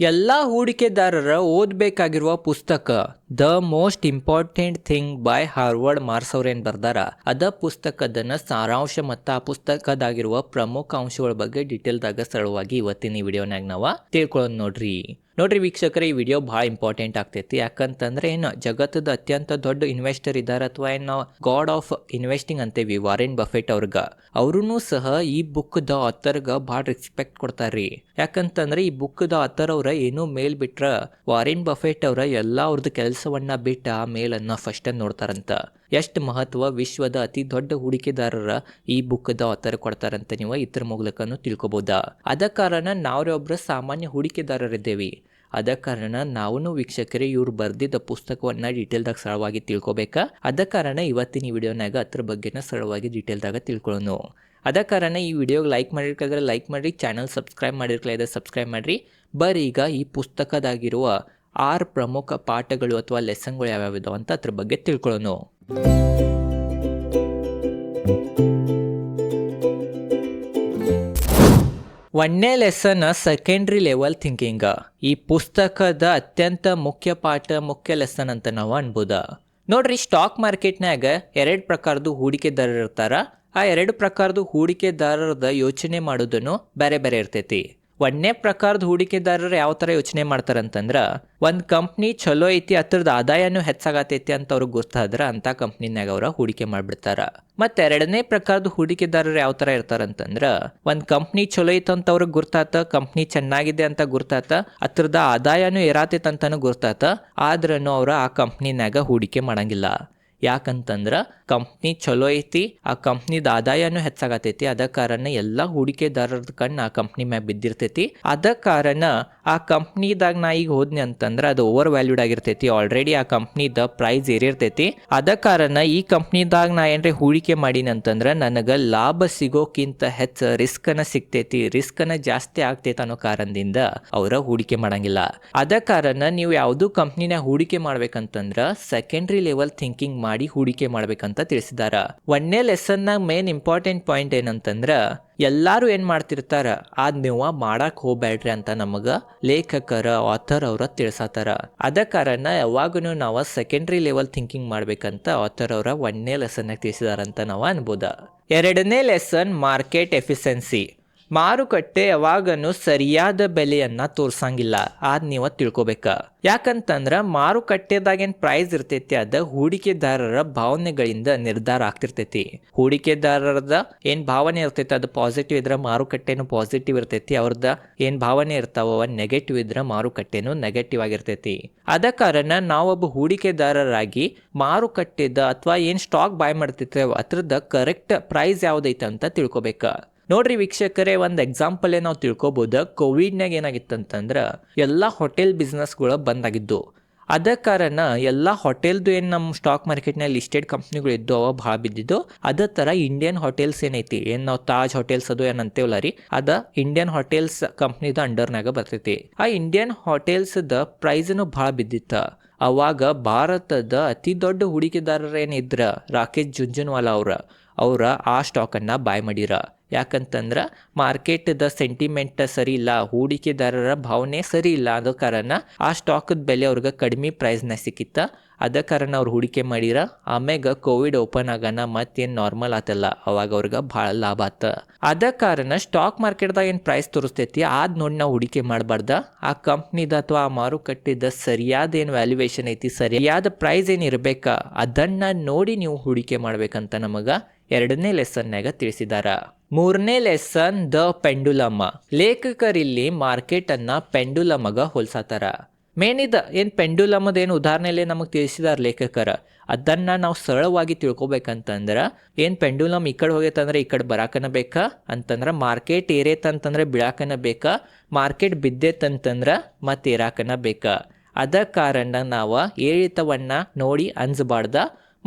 ಎಲ್ಲ ಹೂಡಿಕೆದಾರರ ಓದಬೇಕಾಗಿರುವ ಪುಸ್ತಕ. The most important thing by Howard Marks ಅವ್ರೇನು ಬರ್ದಾರ, ಅದ ಪುಸ್ತಕದನ್ನ ಸಾರಾಂಶ ಮತ್ತು ಆ ಪುಸ್ತಕದಾಗಿರುವ ಪ್ರಮುಖ ಅಂಶಗಳ ಬಗ್ಗೆ ಡೀಟೇಲ್ದಾಗ ಸರಳವಾಗಿ ಇವತ್ತಿನ ಈ ವಿಡಿಯೋನಾಗ ನಾವು ತಿಳ್ಕೊಳ್ಳೋದು ನೋಡ್ರಿ. ನೋಡ್ರಿ ವೀಕ್ಷಕರೇ, ಈ ವಿಡಿಯೋ ಭಾಳ ಇಂಪಾರ್ಟೆಂಟ್ ಆಗ್ತೈತಿ. ಯಾಕಂತಂದ್ರೆ ಏನು ಜಗತ್ತದ ಅತ್ಯಂತ ದೊಡ್ಡ ಇನ್ವೆಸ್ಟರ್ ಇದ್ದಾರೆ ಅಥವಾ ಏನು ಗಾಡ್ ಆಫ್ ಇನ್ವೆಸ್ಟಿಂಗ್ ಅಂತೇವಿ, ವಾರೆನ್ ಬಫೆಟ್ ಅವ್ರಗ. ಅವ್ರೂ ಸಹ ಈ ಬುಕ್ದ ಆಥರ್ಗೆ ಭಾಳ ರೆಸ್ಪೆಕ್ಟ್ ಕೊಡ್ತಾರ್ರಿ. ಯಾಕಂತಂದ್ರೆ ಈ ಬುಕ್ದ ಆಥರ್ ಅವ್ರ ಏನೋ ಮೇಲ್ ಬಿಟ್ರ, ವಾರೆನ್ ಬಫೆಟ್ ಅವ್ರ ಎಲ್ಲ ಅವ್ರದ್ದು ಕೆಲಸವನ್ನ ಬಿಟ್ಟ ಮೇಲನ್ನ ಫಸ್ಟ್ ನೋಡ್ತಾರಂತ. ಎಷ್ಟು ಮಹತ್ವ? ವಿಶ್ವದ ಅತಿ ದೊಡ್ಡ ಹೂಡಿಕೆದಾರರ ಈ ಬುಕ್ದ ಆಥರ್ ಕೊಡ್ತಾರಂತ ನೀವು ಇತರ ಮೂಲಕನೂ ತಿಳ್ಕೊಬೋದಾ? ಅದ ಕಾರಣ ನಾವ್ರೊಬ್ರು ಸಾಮಾನ್ಯ ಹೂಡಿಕೆದಾರರಿದ್ದೇವೆ. ಅದ ಕಾರಣ ನಾವು ವೀಕ್ಷಕರೇ ಇವ್ರು ಬರ್ದಿದ್ದ ಪುಸ್ತಕವನ್ನ ಡೀಟೇಲ್ದಾಗ ಸರಳವಾಗಿ ತಿಳ್ಕೊಬೇಕ? ಅದ ಕಾರಣ ಇವತ್ತಿನ ಈ ವಿಡಿಯೋನಾಗ ಅದ್ರ ಬಗ್ಗೆನ ಸರಳವಾಗಿ ಡೀಟೇಲ್ದಾಗ ತಿಳ್ಕೊಳ್ಳೋಣ ಅದ ಕಾರಣ ಈ ವಿಡಿಯೋಗೆ ಲೈಕ್ ಮಾಡಿರ್ಕಾದ್ರೆ ಲೈಕ್ ಮಾಡಿರಿ ಚಾನಲ್ ಸಬ್ಸ್ಕ್ರೈಬ್ ಮಾಡಿರ್ಕಲ್ಲ ಸಬ್ಸ್ಕ್ರೈಬ್ ಮಾಡಿರಿ. ಬರೀ ಈಗ ಈ ಪುಸ್ತಕದಾಗಿರುವ ಆರು ಪ್ರಮುಖ ಪಾಠಗಳು ಅಥವಾ ಲೆಸನ್ಗಳು ಯಾವ್ಯಾವ ಇದಾವೆ ಅಂತ ಅದ್ರ ಬಗ್ಗೆ ತಿಳ್ಕೊಳ್ಳೋಣ. ಒಂದನೇ ಲೆಸನ್ ಸೆಕೆಂಡ್ರಿ ಲೆವೆಲ್ ಥಿಂಕಿಂಗ್ ಈ ಪುಸ್ತಕದ ಅತ್ಯಂತ ಮುಖ್ಯ ಪಾಠ, ಮುಖ್ಯ ಲೆಸನ್ ಅಂತ ನಾವು ಅನ್ಬೋದ. ನೋಡ್ರಿ ಸ್ಟಾಕ್ ಮಾರ್ಕೆಟ್ನಾಗ ಎರಡು ಪ್ರಕಾರದ ಹೂಡಿಕೆದಾರರು ಇರ್ತಾರ ಆ ಎರಡು ಪ್ರಕಾರದ ಹೂಡಿಕೆದಾರರದ ಯೋಚನೆ ಮಾಡೋದನ್ನು ಬೇರೆ ಬೇರೆ ಇರ್ತೈತಿ. ಒಂದನೇ ಪ್ರಕಾರದ ಹೂಡಿಕೆದಾರರು ಯಾವ ಥರ ಯೋಚನೆ ಮಾಡ್ತಾರಂತಂದ್ರೆ, ಒಂದು ಕಂಪ್ನಿ ಚಲೋ ಐತಿ ಅದ್ರದ್ದು ಆದಾಯನೂ ಹೆಚ್ಚಾಗತೈತಿ ಅಂತ ಅವ್ರಿಗೆ ಗೊತ್ತಾದ್ರೆ ಅಂಥ ಕಂಪ್ನಿನಾಗ ಅವ್ರ ಹೂಡಿಕೆ ಮಾಡಿಬಿಡ್ತಾರೆ. ಮತ್ತೆ ಎರಡನೇ ಪ್ರಕಾರದ ಹೂಡಿಕೆದಾರರು ಯಾವ ಥರ ಇರ್ತಾರಂತಂದ್ರೆ, ಒಂದು ಕಂಪ್ನಿ ಚಲೋ ಐತೆ ಅಂತ ಅವ್ರಿಗೆ ಗುರ್ತಾತ ಕಂಪ್ನಿ ಚೆನ್ನಾಗಿದೆ ಅಂತ ಗುರ್ತಾತ ಅದ್ರದ್ದು ಆದಾಯನೂ ಇರಾತೈತೆ ಅಂತನೂ ಗುರ್ತಾತ ಆದ್ರೂ ಅವ್ರು ಆ ಕಂಪ್ನಿನಾಗ ಹೂಡಿಕೆ ಮಾಡಂಗಿಲ್ಲ. ಯಾಕಂತಂದ್ರೆ ಕಂಪ್ನಿ ಚಲೋ ಐತಿ, ಆ ಕಂಪ್ನಿದ ಆದಾಯನೂ ಹೆಚ್ಚಾಗತೈತಿ, ಅದ ಕಾರಣ ಎಲ್ಲ ಹೂಡಿಕೆದಾರರದ ಕಣ್ಣು ಆ ಕಂಪ್ನಿ ಮ್ಯಾಗ ಬಿದ್ದಿರ್ತೈತಿ. ಅದ ಕಾರಣ ಆ ಕಂಪ್ನಿದಾಗ ನಾ ಈಗ ಹೋದ್ನಿ ಅಂತಂದ್ರೆ ಅದು ಓವರ್ ವ್ಯಾಲ್ಯೂಡ್ ಆಗಿರ್ತೈತಿ ಆಲ್ರೆಡಿ ಆ ಕಂಪ್ನಿದ ಪ್ರೈಸ್ ಏರಿರ್ತೈತಿ. ಅದ ಕಾರಣ ಈ ಕಂಪ್ನಿದಾಗ ನಾ ಏನ್ರಿ ಹೂಡಿಕೆ ಮಾಡೀನಿ ಅಂತಂದ್ರೆ ನನಗೆ ಲಾಭ ಸಿಗೋಕ್ಕಿಂತ ಹೆಚ್ಚು ರಿಸ್ಕನ ಸಿಗ್ತೈತಿ ರಿಸ್ಕನ ಜಾಸ್ತಿ ಆಗ್ತೈತಿ ಅನ್ನೋ ಕಾರಣದಿಂದ ಅವರ ಹೂಡಿಕೆ ಮಾಡಂಗಿಲ್ಲ. ಅದ ಕಾರಣ ನೀವು ಯಾವುದು ಕಂಪ್ನಿನ ಹೂಡಿಕೆ ಮಾಡ್ಬೇಕಂತಂದ್ರ ಸೆಕೆಂಡ್ರಿ ಲೆವೆಲ್ ಥಿಂಕಿಂಗ್ ಮಾಡಿ ಹೂಡಿಕೆ ಮಾಡ್ಬೇಕಂತ ತಿಳಿಸಿದಾರ. ಒಂದನೇ ಲೆಸನ್ನಾಗ ಮೇನ್ ಇಂಪಾರ್ಟೆಂಟ್ ಪಾಯಿಂಟ್ ಏನಂತಂದ್ರ, ಎಲ್ಲಾರು ಏನ್ ಮಾಡ್ತಿರ್ತಾರ ಅದ್ ನೀವು ಮಾಡಕ್ ಹೋಗ್ಬೇಡ್ರಿ ಅಂತ ನಮಗ ಲೇಖಕರ ಆಥರ್ ಅವ್ರ ತಿಳಸಾತಾರ. ಅದ ಕಾರಣ ಯಾವಾಗೂ ನಾವು ಸೆಕೆಂಡ್ರಿ ಲೆವೆಲ್ ಥಿಂಕಿಂಗ್ ಮಾಡ್ಬೇಕಂತ ಆಥರ್ ಅವರ ಒಂದನೇ ಲೆಸನ್ ತಿಳಿಸಿದಾರಂತ ನಾವು ಅನ್ಬೋದ. ಎರಡನೇ ಲೆಸನ್ ಮಾರ್ಕೆಟ್ ಎಫಿಷಿಯನ್ಸಿ ಮಾರುಕಟ್ಟೆ ಯಾವಾಗನು ಸರಿಯಾದ ಬೆಲೆಯನ್ನ ತೋರ್ಸಂಗಿಲ್ಲ. ಅದ್ ನೀವ ತಿಳ್ಕೊಬೇಕ. ಯಾಕಂತಂದ್ರ ಮಾರುಕಟ್ಟೆದಾಗೇನ್ ಪ್ರೈಸ್ ಇರ್ತೈತಿ, ಅದ ಹೂಡಿಕೆದಾರರ ಭಾವನೆಗಳಿಂದ ನಿರ್ಧಾರ ಆಗ್ತಿರ್ತೈತಿ. ಹೂಡಿಕೆದಾರರದ ಏನ್ ಭಾವನೆ ಇರ್ತೈತಿ, ಅದು ಪಾಸಿಟಿವ್ ಇದ್ರ ಮಾರುಕಟ್ಟೆನು ಪಾಸಿಟಿವ್ ಇರ್ತೈತಿ, ಅವ್ರದ ಏನ್ ಭಾವನೆ ಇರ್ತಾವ ನೆಗೆಟಿವ್ ಇದ್ರ ಮಾರುಕಟ್ಟೆನು ನೆಗೆಟಿವ್ ಆಗಿರ್ತೈತಿ. ಅದ ಕಾರಣ ನಾವೊಬ್ಬ ಹೂಡಿಕೆದಾರರಾಗಿ ಮಾರುಕಟ್ಟೆದ ಅಥವಾ ಏನ್ ಸ್ಟಾಕ್ ಬಾಯ್ ಮಾಡ್ತಿರ್ತೇವೆ, ಅದ್ರದ ಕರೆಕ್ಟ್ ಪ್ರೈಸ್ ಯಾವ್ದೈತೆ ಅಂತ ತಿಳ್ಕೊಬೇಕ. ನೋಡ್ರಿ ವೀಕ್ಷಕರೇ, ಒಂದು ಎಕ್ಸಾಂಪಲೇ ನಾವು ತಿಳ್ಕೊಬೋದು. ಕೋವಿಡ್ನಾಗ ಏನಾಗಿತ್ತಂತಂದ್ರೆ ಎಲ್ಲ ಹೋಟೆಲ್ ಬಿಸ್ನೆಸ್ಗಳು ಬಂದಾಗಿದ್ದು. ಅದ ಕಾರಣ ಎಲ್ಲ ಹೋಟೆಲ್ದು ಏನು ನಮ್ಮ ಸ್ಟಾಕ್ ಮಾರ್ಕೆಟ್ನಲ್ಲಿ ಲಿಸ್ಟೆಡ್ ಕಂಪ್ನಿಗಳು ಇದ್ದು ಅವ ಭಾಳ ಬಿದ್ದಿದ್ದು. ಅದೇ ಥರ ಇಂಡಿಯನ್ ಹೋಟೆಲ್ಸ್ ಏನೈತಿ? ಏನು ನಾವು ತಾಜ್ ಹೋಟೆಲ್ಸ್ ಅದು ಏನು ಅಂತೇವಲ್ಲ ರೀ? ಅದ ಇಂಡಿಯನ್ ಹೋಟೆಲ್ಸ್ ಕಂಪ್ನಿದು ಅಂಡರ್ನಾಗ ಬರ್ತೈತಿ. ಆ ಇಂಡಿಯನ್ ಹೋಟೆಲ್ಸ್ದ ಪ್ರೈಸನು ಭಾಳ ಬಿದ್ದಿತ್ತು. ಅವಾಗ ಭಾರತದ ಅತಿ ದೊಡ್ಡ ಹೂಡಿಕೆದಾರರೇನಿದ್ರ? ರಾಕೇಶ್ ಜುಂಜುನ್ವಾಲಾ ಅವ್ರ. ಅವರ ಆ ಸ್ಟಾಕನ್ನು ಬಾಯ್ ಮಾಡಿರ. ಯಾಕಂತಂದ್ರೆ ಮಾರ್ಕೆಟ್ದ ಸೆಂಟಿಮೆಂಟ್ ಸರಿ ಇಲ್ಲ, ಹೂಡಿಕೆದಾರರ ಭಾವನೆ ಸರಿ ಇಲ್ಲ ಅದ ಕಾರಣ ಆ ಸ್ಟಾಕದ ಬೆಲೆ ಅವ್ರಿಗೆ ಕಡಿಮೆ ಪ್ರೈಸ್ನ ಸಿಕ್ಕಿತ್ತ. ಅದ ಕಾರಣ ಅವ್ರು ಹೂಡಿಕೆ ಮಾಡಿರ, ಆಮ್ಯಾಗ ಕೋವಿಡ್ ಓಪನ್ ಆಗೋಣ ಮತ್ತೇನು ನಾರ್ಮಲ್ ಆತಲ್ಲ, ಅವಾಗ ಅವ್ರಿಗೆ ಭಾಳ ಲಾಭ ಆತ. ಅದ ಕಾರಣ ಸ್ಟಾಕ್ ಮಾರ್ಕೆಟ್ದಾಗ ಏನು ಪ್ರೈಸ್ ತೋರಿಸ್ತೈತಿ ಅದ್ ನೋಡಿ ನಾವು ಹೂಡಿಕೆ ಮಾಡಬಾರ್ದ. ಆ ಕಂಪ್ನಿದ ಅಥವಾ ಆ ಮಾರುಕಟ್ಟೆದ ಸರಿಯಾದ ಏನು ವ್ಯಾಲ್ಯೂಯೇಷನ್ ಐತಿ, ಸರಿಯಾದ ಪ್ರೈಸ್ ಏನು ಇರಬೇಕಾ, ಅದನ್ನ ನೋಡಿ ನೀವು ಹೂಡಿಕೆ ಮಾಡ್ಬೇಕಂತ ನಮಗ ಎರಡನೇ ಲೆಸನ್ನಾಗ ತಿಳಿಸಿದಾರ. ಮೂರನೇ ಲೆಸನ್ ದ ಪೆಂಡುಲಮ್ಮ ಲೇಖಕರಿಲ್ಲಿ ಮಾರ್ಕೆಟ್ ಅನ್ನ ಪೆಂಡುಲಮಗ ಹೋಲ್ಸತಾರ. ಮೇನ್ ಇದ, ಏನು ಪೆಂಡುಲಮದ ಏನು ಉದಾಹರಣೆಲೆ ನಮಗೆ ತಿಳಿಸಿದಾರ ಲೇಖಕರ? ಅದನ್ನ ನಾವು ಸರಳವಾಗಿ ತಿಳ್ಕೊಬೇಕಂತಂದ್ರೆ, ಏನು ಪೆಂಡುಲಮ್ ಈ ಕಡೆ ಹೋಗೈತಂದ್ರೆ ಈ ಕಡೆ ಬರಾಕನ ಬೇಕಾ? ಅಂತಂದ್ರೆ ಮಾರ್ಕೆಟ್ ಏರೇತಂತಂದ್ರೆ ಬಿಳಾಕನ ಬೇಕಾ? ಮಾರ್ಕೆಟ್ ಬಿದ್ದೇತಂತಂದ್ರ ಮತ್ತೆ ಏರಾಕನ ಬೇಕಾ? ಅದ ಕಾರಣ ನಾವು ಏರಿತವನ್ನ ನೋಡಿ ಅನ್ಸಬಾರ್ದ.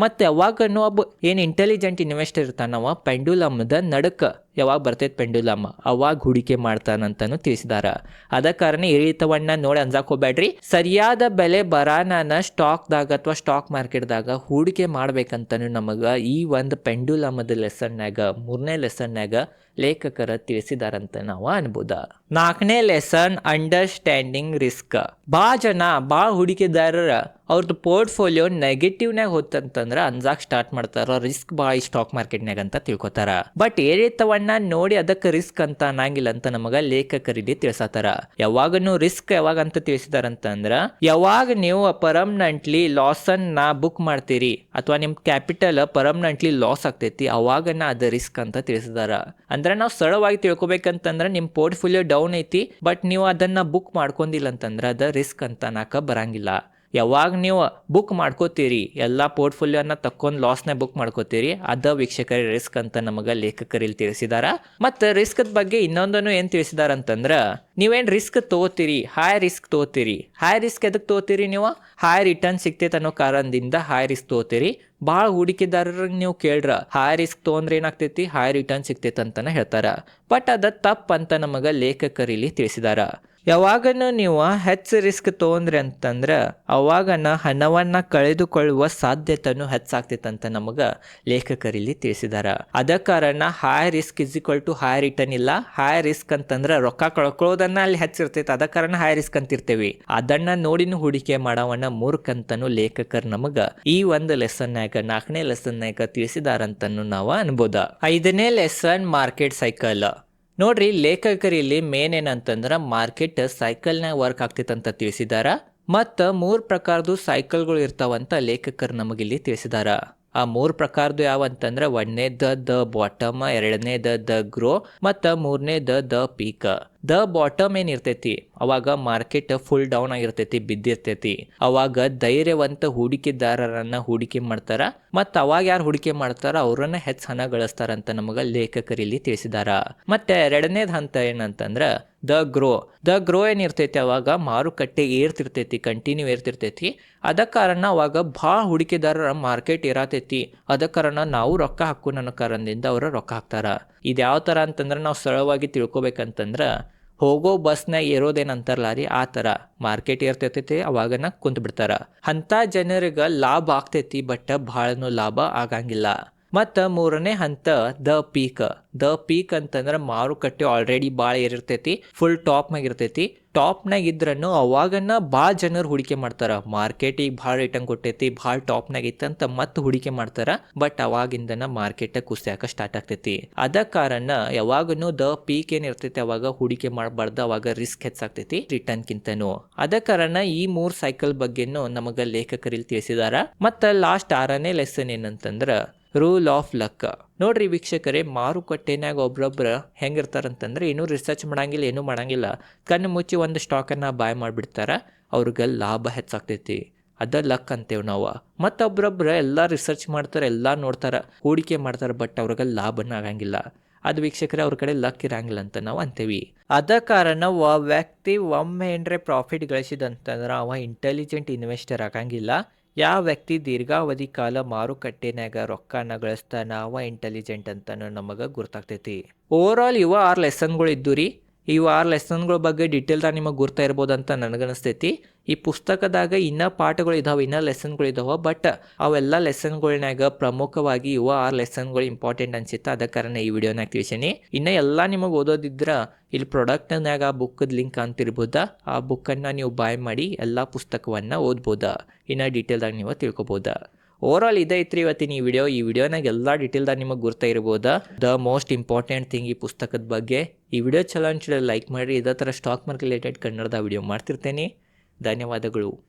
ಮತ್ತು ಅವಾಗ ಒಬ್ಬ ಏನು ಇಂಟೆಲಿಜೆಂಟ್ ಇನ್ವೆಸ್ಟರ್ ಇರ್ತಾನವ ಪೆಂಡುಲಮ್ದ ನಡಕ. ಯಾವಾಗ ಬರ್ತೈತೆ ಪೆಂಡುಲಮ್? ಅವಾಗ ಹೂಡಿಕೆ ಮಾಡ್ತಾನಂತನೂ ತಿಳಿಸಿದಾರ. ಅದ ಕಾರಣ ಇಳಿತವನ್ನ ನೋಡಿ ಅಂಜಾಕ್ ಹೋಗ್ಬೇಡ್ರಿ ಸರಿಯಾದ ಬೆಲೆ ಬರಾನ ಸ್ಟಾಕ್ದಾಗ ಅಥವಾ ಸ್ಟಾಕ್ ಮಾರ್ಕೆಟ್ದಾಗ ಹೂಡಿಕೆ ಮಾಡ್ಬೇಕಂತನೂ ನಮಗೆ ಈ ಒಂದು ಪೆಂಡುಲಮದ ಲೆಸನ್ನಾಗ, ಮೂರನೇ ಲೆಸನ್ನಾಗ ಲೇಖಕರ ತಿಳಿಸಿದಾರಂತ ನಾವು ಅನ್ಬೋದ. ನಾಲ್ಕನೇ ಲೆಸನ್, ಅಂಡರ್ಸ್ಟ್ಯಾಂಡಿಂಗ್ ರಿಸ್ಕ್. ಭಾಳ ಜನ, ಬಾ ಹೂಡಿಕೆದಾರರ ಅವ್ರದ್ದು ಪೋರ್ಟ್ಫೋಲಿಯೋ ನೆಗೆಟಿವ್ನಾಗ ಹೋತಂತಂದ್ರೆ ಅಂಜಾಕ್ ಸ್ಟಾರ್ಟ್ ಮಾಡ್ತಾರ. ರಿಸ್ಕ್ ಭಾಳ ಈ ಸ್ಟಾಕ್ ಮಾರ್ಕೆಟ್ನಾಗ ಅಂತ ತಿಳ್ಕೊತಾರ. ಬಟ್ ಏರಿತವನ್ನ ನೋಡಿ ಅದಕ್ಕೆ ರಿಸ್ಕ್ ಅಂತ ಅನ್ನಂಗಿಲ್ಲ ಅಂತ ನಮಗ ಲೇಖಕರಿಗೆ ತಿಳಿಸತಾರ. ಯಾವಾಗನು ರಿಸ್ಕ್ ಯಾವಾಗ ಅಂತ ತಿಳಿಸಿದಾರಂತಂದ್ರ, ಯಾವಾಗ ನೀವು ಪರ್ಮನೆಂಟ್ಲಿ ಲಾಸ್ ಅನ್ನ ಬುಕ್ ಮಾಡ್ತೀರಿ ಅಥವಾ ನಿಮ್ ಕ್ಯಾಪಿಟಲ್ ಪರ್ಮನೆಂಟ್ಲಿ ಲಾಸ್ ಆಗ್ತೈತಿ, ಅವಾಗನ ಅದ ರಿಸ್ಕ್ ಅಂತ ತಿಳಿಸಿದಾರ. ಅಂದ್ರೆ ನಾವು ಸರಳವಾಗಿ ತಿಳ್ಕೊಬೇಕಂತಂದ್ರ ನಿಮ್ ಪೋರ್ಟ್ಫೋಲಿಯೋ ಡೌನ್ ಐತಿ ಬಟ್ ನೀವು ಅದನ್ನ ಬುಕ್ ಮಾಡ್ಕೊಂಡಿಲ್ಲ ಅಂತಂದ್ರ ಅದ ರಿಸ್ಕ್ ಅಂತ ಅನ್ನಕ ಬರಂಗಿಲ್ಲ. ಯಾವಾಗ ನೀವು ಬುಕ್ ಮಾಡ್ಕೋತೀರಿ, ಎಲ್ಲ ಪೋರ್ಟ್ಫೋಲಿಯೋನ ತಕ್ಕೊಂಡು ಲಾಸ್ನ ಬುಕ್ ಮಾಡ್ಕೋತೀರಿ, ಅದ ವೀಕ್ಷಕರ ರಿಸ್ಕ್ ಅಂತ ನಮಗೆ ಲೇಖಕರಲ್ಲಿ ತಿಳಿಸಿದಾರ. ಮತ್ತು ರಿಸ್ಕ್ ಬಗ್ಗೆ ಇನ್ನೊಂದನ್ನು ಏನು ತಿಳಿಸಿದಾರ ಅಂತಂದ್ರೆ, ನೀವೇನು ರಿಸ್ಕ್ ತಗೋತೀರಿ ಹೈ ರಿಸ್ಕ್ ತಗೋತೀರಿ ಹೈ ರಿಸ್ಕ್ ಎದಕ್ಕೆ ತಗೋತೀರಿ ನೀವು? ಹೈ ರಿಟರ್ನ್ ಸಿಗ್ತೈತೆ ಅನ್ನೋ ಕಾರಣದಿಂದ ಹೈ ರಿಸ್ಕ್ ತಗೋತೀರಿ. ಭಾಳ ಹೂಡಿಕೆದಾರರಿಗೆ ನೀವು ಕೇಳ್ರ ಹೈ ರಿಸ್ಕ್ ತೊಗೊಂಡ್ರೆ ಏನಾಗ್ತೈತಿ? ಹೈ ರಿಟರ್ನ್ ಸಿಗ್ತೈತೆ ಅಂತಾನೆ ಹೇಳ್ತಾರ. ಬಟ್ ಅದ ತಪ್ಪು ಅಂತ ನಮಗೆ ಲೇಖಕರಿಲಿ ತಿಳಿಸಿದಾರ. ಯಾವಾಗನು ನೀವು ಹೆಚ್ಚು ರಿಸ್ಕ್ ತೊಗೊಂಡ್ರಿ ಅಂತಂದ್ರೆ ಅವಾಗನ ಹಣವನ್ನ ಕಳೆದುಕೊಳ್ಳುವ ಸಾಧ್ಯತೆನೂ ಹೆಚ್ಚಾಗ್ತೈತಂತ ನಮಗೆ ಲೇಖಕರಿಲ್ಲಿ ತಿಳಿಸಿದಾರ. ಅದ ಕಾರಣ high risk is equal to high return ಇಲ್ಲ. ಹೈ ರಿಸ್ಕ್ ಅಂತಂದ್ರೆ ರೊಕ್ಕ ಕಳ್ಕೊಳ್ಳೋದನ್ನ ಅಲ್ಲಿ ಹೆಚ್ಚಿರ್ತೈತೆ. ಅದ ಕಾರಣ ಹೈ ರಿಸ್ಕ್ ಅಂತಿರ್ತೇವಿ. ಅದನ್ನ ನೋಡಿನ ಹೂಡಿಕೆ ಮಾಡವನ್ನ ಮೂರ್ಖಂತನೂ ಲೇಖಕರು ನಮಗ ಈ ಒಂದು ಲೆಸನ್ನಾಗ ನಾಲ್ಕನೇ ಲೆಸನ್ನಾಗ ತಿಳಿಸಿದಾರಂತನೂ ನಾವು ಅನ್ಬೋದ. ಐದನೇ ಲೆಸನ್ ಮಾರ್ಕೆಟ್ ಸೈಕಲ್ ನೋಡ್ರಿ, ಲೇಖಕರಿಲ್ಲಿ ಮೇನ್ ಏನಂತಂದ್ರೆ ಮಾರ್ಕೆಟ್ ಸೈಕಲ್ನಾಗ ವರ್ಕ್ ಆಗ್ತೈತಂತ ತಿಳಿಸಿದಾರ, ಮತ್ತು ಮೂರು ಪ್ರಕಾರದ್ದು ಸೈಕಲ್ಗಳು ಇರ್ತಾವಂತ ಲೇಖಕರು ನಮಗಿಲ್ಲಿ ತಿಳಿಸಿದಾರ. ಆ ಮೂರು ಪ್ರಕಾರದ್ದು ಯಾವ ಅಂತಂದ್ರೆ, ಒಂದನೇದ ದ ಬಾಟಮ್ ಎರಡನೇದ ದ ಗ್ರೋ ಮತ್ತು ಮೂರನೇದ ದ ಪೀಕ್ ದ ಬಾಟಮ್ ಏನಿರ್ತೈತಿ? ಅವಾಗ ಮಾರ್ಕೆಟ್ ಫುಲ್ ಡೌನ್ ಆಗಿರ್ತೈತಿ, ಬಿದ್ದಿರ್ತೈತಿ. ಅವಾಗ ಧೈರ್ಯವಂತ ಹೂಡಿಕೆದಾರರನ್ನ ಹೂಡಿಕೆ ಮಾಡ್ತಾರ. ಮತ್ತ ಅವಾಗ ಯಾರು ಹೂಡಿಕೆ ಮಾಡ್ತಾರ? ಅವ್ರನ್ನ ಹೆಚ್ಚು ಹಣ ಗಳಿಸ್ತಾರ ಅಂತ ನಮಗ ಲೇಖಕರಿಲ್ಲಿ ತಿಳಿಸಿದಾರ. ಮತ್ತೆ ಎರಡನೇದು ಹಂತ ಏನಂತಂದ್ರ ದ ಗ್ರೋ. ದ ಗ್ರೋ ಏನಿರ್ತೈತಿ? ಅವಾಗ ಮಾರುಕಟ್ಟೆ ಏರ್ತಿರ್ತೈತಿ ಕಂಟಿನ್ಯೂ ಏರ್ತಿರ್ತೈತಿ. ಅದ ಕಾರಣ ಅವಾಗ ಭಾಳ ಹೂಡಿಕೆದಾರರ ಮಾರ್ಕೆಟ್ ಇರತೈತಿ ಅದ ಕಾರಣ ನಾವು ರೊಕ್ಕ ಹಾಕು ನನ್ನ ಕಾರಣದಿಂದ ಅವರು ರೊಕ್ಕ ಹಾಕ್ತಾರ. ಇದು ಯಾವ ಥರ ಅಂತಂದ್ರೆ ನಾವು ಸರಳವಾಗಿ ತಿಳ್ಕೊಬೇಕಂತಂದ್ರೆ, ಹೋಗೋ ಬಸ್ನಾಗ ಇರೋದೇನಂತಾರಲ್ಲ ರೀ ಆ ಥರ ಮಾರ್ಕೆಟ್ ಇರ್ತೈತೈತಿ ಅವಾಗನ ಕುಂತ್ಬಿಡ್ತಾರೆ. ಅಂಥ ಜನರಿಗೆ ಲಾಭ ಆಗ್ತೈತಿ ಬಟ್ ಭಾಳನು ಲಾಭ ಆಗಂಗಿಲ್ಲ. ಮತ್ತು ಮೂರನೇ ಹಂತ ದ ಪೀಕ್ ದ ಪೀಕ್ ಅಂತಂದ್ರೆ ಮಾರುಕಟ್ಟೆ ಆಲ್ರೆಡಿ ಭಾಳ ಏರಿರ್ತೈತಿ ಫುಲ್ ಟಾಪ್ನಾಗ ಇರ್ತೈತಿ. ಟಾಪ್ನಾಗ ಇದ್ರನ್ನು ಅವಾಗನ್ನ ಭಾಳ ಜನರು ಹೂಡಿಕೆ ಮಾಡ್ತಾರ. ಮಾರ್ಕೆಟ್ ಈಗ ಭಾಳ ರಿಟರ್ನ್ ಕೊಟ್ಟೈತಿ ಭಾಳ ಟಾಪ್ನಾಗ ಇತ್ತಂತ ಮತ್ತೆ ಹೂಡಿಕೆ ಮಾಡ್ತಾರ. ಬಟ್ ಅವಾಗಿಂದನ ಮಾರ್ಕೆಟ್ ಕುಸಿಯಾಕ ಸ್ಟಾರ್ಟ್ ಆಗ್ತೈತಿ. ಅದ ಕಾರಣ ಯಾವಾಗನು ದ ಪೀಕ್ ಏನ್ ಇರ್ತೈತಿ, ಅವಾಗ ಹೂಡಿಕೆ ಮಾಡಬಾರ್ದು, ಅವಾಗ ರಿಸ್ಕ್ ಹೆಚ್ಚಾಗ್ತೈತಿ ರಿಟರ್ನ್ ಕಿಂತನೂ. ಅದ ಕಾರಣ ಈ ಮೂರ್ ಸೈಕಲ್ ಬಗ್ಗೆನೂ ನಮಗ ಲೇಖಕರಲ್ಲಿ ತಿಳಿಸಿದಾರ. ಮತ್ತ ಲಾಸ್ಟ್ ಆರನೇ ಲೆಸನ್ ಏನಂತಂದ್ರ ರೂಲ್ ಆಫ್ ಲಕ್ ನೋಡ್ರಿ ವೀಕ್ಷಕರೇ ಮಾರುಕಟ್ಟೆನಾಗ ಒಬ್ರೊಬ್ರ ಹೆಂಗಿರ್ತಾರಂತಂದ್ರೆ ಏನೂ ರಿಸರ್ಚ್ ಮಾಡಂಗಿಲ್ಲ, ಏನೂ ಮಾಡಂಗಿಲ್ಲ. ಕಣ್ಣು ಮುಚ್ಚಿ ಒಂದು ಸ್ಟಾಕನ್ನು ಬಾಯ್ ಮಾಡಿಬಿಡ್ತಾರೆ, ಅವ್ರಿಗೆ ಲಾಭ ಹೆಚ್ಚಾಗ್ತೈತಿ. ಅದ ಲಕ್ ಅಂತೇವೆ ನಾವು. ಮತ್ತೊಬ್ರೊಬ್ರು ಎಲ್ಲ ರಿಸರ್ಚ್ ಮಾಡ್ತಾರೆ, ಎಲ್ಲ ನೋಡ್ತಾರೆ, ಹೂಡಿಕೆ ಮಾಡ್ತಾರೆ ಬಟ್ ಅವ್ರಿಗೆ ಲಾಭನ ಆಗಂಗಿಲ್ಲ. ಅದು ವೀಕ್ಷಕರೇ, ಅವ್ರ ಕಡೆ ಲಕ್ ಇರಂಗಿಲ್ಲ ಅಂತ ನಾವು ಅಂತೇವಿ. ಅದ ಕಾರಣ ವ್ಯಕ್ತಿ ಒಮ್ಮೆ ಏನ್ರೆ ಪ್ರಾಫಿಟ್ ಗಳಿಸಿದಂತಂದ್ರೆ, ಅವ ಇಂಟೆಲಿಜೆಂಟ್ ಇನ್ವೆಸ್ಟರ್ ಆಗಂಗಿಲ್ಲ. ಯಾವ ವ್ಯಕ್ತಿ ದೀರ್ಘಾವಧಿ ಕಾಲ ಮಾರುಕಟ್ಟೆನಾಗ ರೊಕ್ಕನ ಗಳಿಸ್ತಾನ ಅವ ಇಂಟೆಲಿಜೆಂಟ್ ಅಂತಾನು ನಮಗೆ ಗುರ್ತಾಗ್ತೈತಿ. ಓವರ್ ಆಲ್ ಇವ ಆರು ಲೆಸನ್ಗಳು ಇದ್ದು ರೀ. ಇವು ಆರು ಲೆಸನ್ಗಳ ಬಗ್ಗೆ ಡೀಟೇಲ್ದಾಗ ನಿಮಗೆ ಗುರ್ತಾ ಅಂತ ನನಗನಿಸ್ತೈತಿ ಈ ಪುಸ್ತಕದಾಗ ಇನ್ನೂ ಪಾಠಗಳು ಇದಾವೆ, ಇನ್ನೂ ಲೆಸನ್ಗಳು ಇದಾವೆ ಬಟ್ ಅವೆಲ್ಲ ಲೆಸನ್ಗಳ್ನಾಗ ಪ್ರಮುಖವಾಗಿ ಇವು ಆರು ಲೆಸನ್ಗಳು ಇಂಪಾರ್ಟೆಂಟ್ ಅನ್ಸಿತ್ತು ಅದ ಕಾರಣ ಈ ವಿಡಿಯೋನ ತಿಳಿಸೀನಿ. ಇನ್ನು ಎಲ್ಲ ನಿಮಗೆ ಓದೋದಿದ್ರ ಇಲ್ಲಿ ಪ್ರಾಡಕ್ಟ್ನಾಗ ಆ ಬುಕ್ಕದ ಲಿಂಕ್ ಅಂತಿರ್ಬೋದ, ಆ ಬುಕ್ಕನ್ನು ನೀವು ಬಾಯ್ ಮಾಡಿ ಎಲ್ಲ ಪುಸ್ತಕವನ್ನು ಓದ್ಬೋದಾ. ಇನ್ನು ಡೀಟೇಲ್ದಾಗ ನೀವು ತಿಳ್ಕೊಬೋದಾ. ಓವರ್ ಆಲ್ ಇದೈತ್ರಿ ಇವತ್ತಿನ ಈ ವಿಡಿಯೋ ಈ ವಿಡಿಯೋನಾಗ ಎಲ್ಲ ಡೀಟೇಲ್ದಾಗ ನಿಮಗೆ ಗುರ್ತಾ ದ ಮೋಸ್ಟ್ ಇಂಪಾರ್ಟೆಂಟ್ ಥಿಂಗ್ ಈ ಪುಸ್ತಕದ ಬಗ್ಗೆ. ಈ ವಿಡಿಯೋ ಚಲೋ ಅನ್ಸಿದ್ರೆ ಲೈಕ್ ಮಾಡಿರಿ. ಇದೇ ಥರ ಸ್ಟಾಕ್ ಮಾರ್ಕೆಟ್ ರಿಲೇಟೆಡ್ ಕನ್ನಡದ ವಿಡಿಯೋ ಮಾಡ್ತಿರ್ತೇನೆ. ಧನ್ಯವಾದಗಳು.